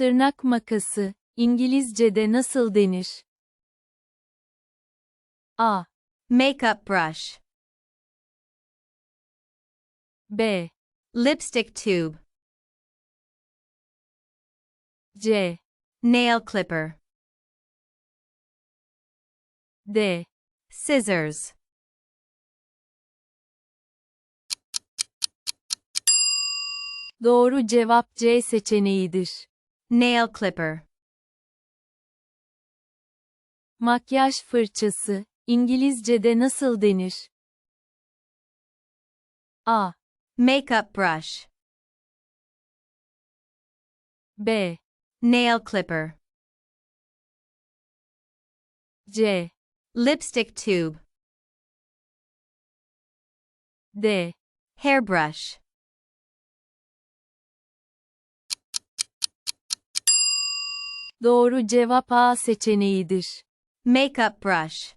Tırnak makası, İngilizce'de nasıl denir? A, Makeup brush. B, Lipstick tube. C, Nail clipper. D. Scissors. Doğru cevap C seçeneğidir. Nail clipper. Makyaj fırçası, İngilizce'de nasıl denir? A, Makeup brush. B, Nail clipper. C, Lipstick tube. D. Hairbrush. Doğru cevap A seçeneğidir. Makeup brush.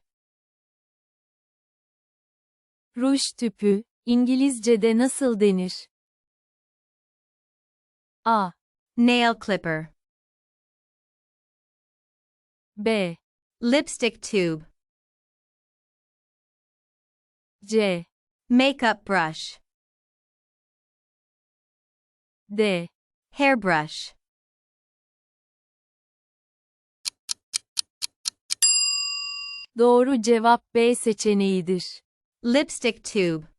Ruj tüpü, İngilizce'de nasıl denir? A, Nail clipper. B, Lipstick tube. C, Makeup brush. D. Hairbrush. Doğru cevap B seçeneğidir. Lipstick tube.